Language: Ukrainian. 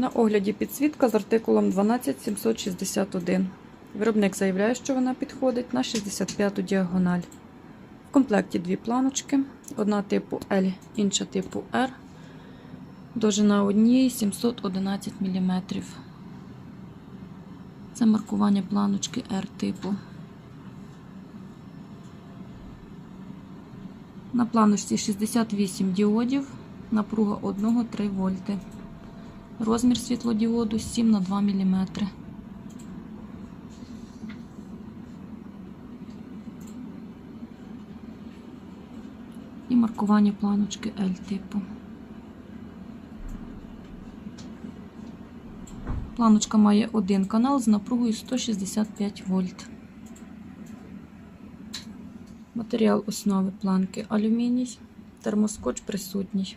На огляді підсвітка з артикулом 12761. Виробник заявляє, що вона підходить на 65 діагональ. В комплекті дві планочки: одна типу L, інша типу R. Довжина однієї 711 мм. Це маркування планочки R типу. На планочці 68 діодів, напруга 1,3 вольти. Розмір світлодіоду 7 на 2 мм. І маркування планочки L типу. Планочка має один канал з напругою 165 вольт. Матеріал основи планки алюміній, термоскотч присутній.